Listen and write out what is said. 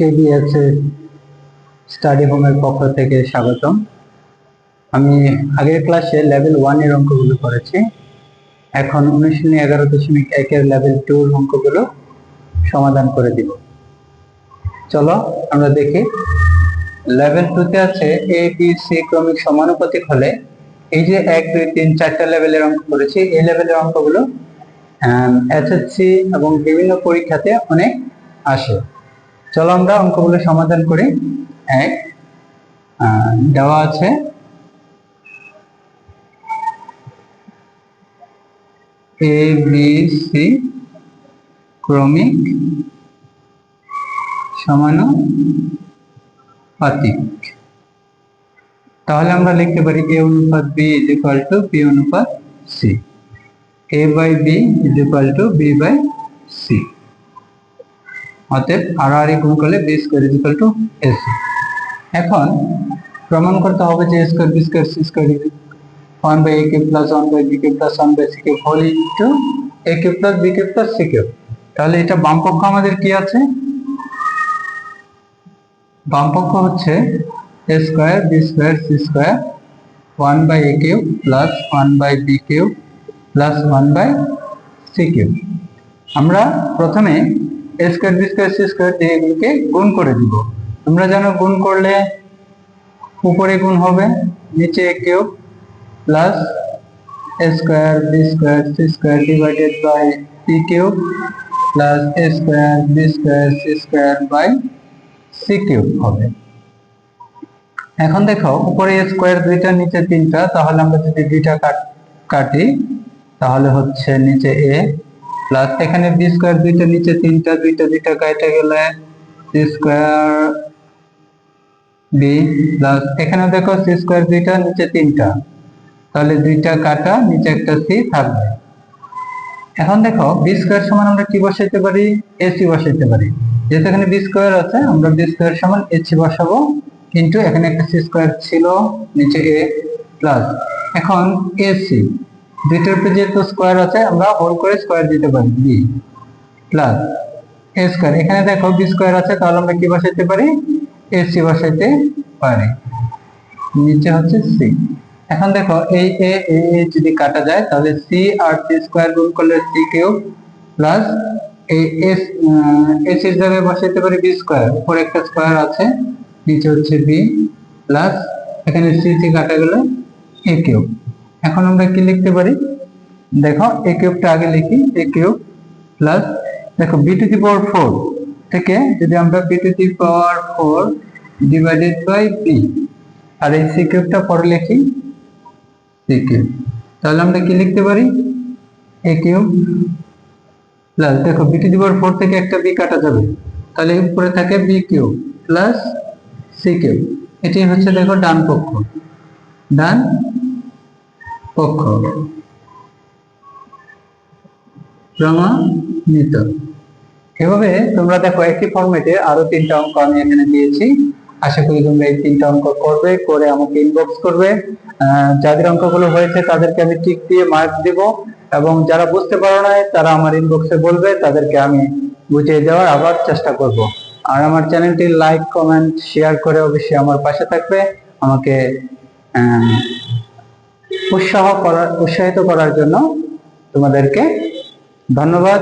কেবিএসএ study হোমের পক্ষ থেকে স্বাগতম। আমি আগের ক্লাসে লেভেল ওয়ানের অঙ্কগুলো করেছি। এখন অনুশীলনী এগারো দশমিক একের লেভেল টুর অঙ্কগুলো সমাধান করে দিব। চলো আমরা দেখি। লেভেল টুতে আছে এ, বি, সি ক্রমিক সমানুপাতিক হলে এই যে এক, দুই, তিন, চারটা লেভেলের অঙ্ক করেছি, এই লেভেলের অঙ্কগুলো এসএসসি এবং বিভিন্ন পরীক্ষাতে অনেক আসে। চলো আমরা অঙ্কগুলো সমাধান করি। এক দেওয়া আছে। এ বি সি ক্রমিক সমানুপাতিক। তাহলে আমরা লিখতে পারি এ অনুপাত B is equal to B অনুপাত C A by B is equal to B by C অতএব আর আর গুণ করলে B square is equal to AC এখন প্রমাণ করতে হবে যে square B square C square one by A cube plus one by B cube plus one by C cube whole into A cube plus B cube plus C cube তাহলে এটা বাম পক্ষ আমাদের কি আছে? বাম পক্ষ হচ্ছে A square B square C square one by A cube plus one by B cube plus one by C cube আমরা প্রথমে square B square C square দিয়ে এগুলোকে গুণ করে দিব। তোমরা জানো গুণ করলে উপরে গুণ হবে, নিচে A cube plus A square B square C square divided by P cube plus A square B square C square by C cube হবে। এখন দেখো, উপরে স্কোয়ার দুইটা, নিচে তিনটা, তাহলে আমরা যদি দুইটা কাটি তাহলে হচ্ছে নিচে এ প্লাস এখানে বি স্কোয়ার দুইটা, নিচে তিনটা, দুইটা দুইটা কাটে গেলে সি স্কোয়ার বি প্লাস এখানে দেখো সি স্কোয়ার দুইটা, নিচে তিনটা। তাহলে দুইটা কাটা, নিচে একটা সি থাকবে। এখন দেখো বি স্কোয়ার সমান আমরা কি বসাইতে পারি? এসি বসাইতে পারি। যেহেতু এখানে বি স্কোয়ার আছে, আমরা বি স্কোয়ার সমান এসি বসাবো। কিন্তু এখানে একটা সি স্কোয়ার ছিল, নিচে এ প্লাস এখন এসি দুইটার উপরে যেহেতু স্কোয়ার আছে, আমরা হোল করে স্কোয়ার দিতে পারি বি প্লাস এ স্কোয়ার এখানে দেখো বি স্কোয়ার আছে, তাহলে আমরা কি বসাইতে পারি? এ সি বসাইতে পারি। নিচে হচ্ছে সি এখন দেখো, এই এ এ এ যদি কাটা যায়, তাহলে সি আর সি স্কোয়ার গুণ করলে সি কিউব প্লাস এই এস এস এর জায়গায় বসাইতে পারি বি স্কোয়ার উপরে একটা স্কোয়ার আছে, নিচে হচ্ছে বি প্লাস এখানে সি সি কাটা গেলে এ কিউব। এখন আমরা কি লিখতে পারি? দেখো এ কিউবটা আগে লিখি এ কিউব প্লাস দেখো B to the power four থেকে যদি আমরা B to the power four divided by B আর এই সি কিউবটা পরে লিখি সি কিউব তাহলে আমরা কি লিখতে পারি? এ কিউব প্লাস দেখো B to the power four থেকে একটা বি কাটা যাবে, তাহলে উপরে থাকে B cube plus C cube এটি হচ্ছে, দেখো, ডান পক্ষ, ডান পক্ষ। প্রমাণিত এভাবে তোমরা দেখো, একই ফর্মেটে আরও তিনটা অঙ্ক আমি এখানে দিয়েছি। আশা করি তোমরা এই তিনটা অঙ্ক করবে, করে আমাকে ইনবক্স করবে। যাদের অঙ্কগুলো হয়েছে তাদেরকে আমি টিক দিয়ে মার্ক দিব এবং যারা বুঝতে পারো না তারা আমার ইনবক্সে বলবে, তাদেরকে আমি বুঝিয়ে দেওয়ার আবার চেষ্টা করব। আর আমার চ্যানেলটি লাইক কমেন্ট শেয়ার করে অবশ্যই আমার পাশে থাকবে। আমাকে উৎসাহ করার উৎসাহিত করার জন্য তোমাদেরকে ধন্যবাদ।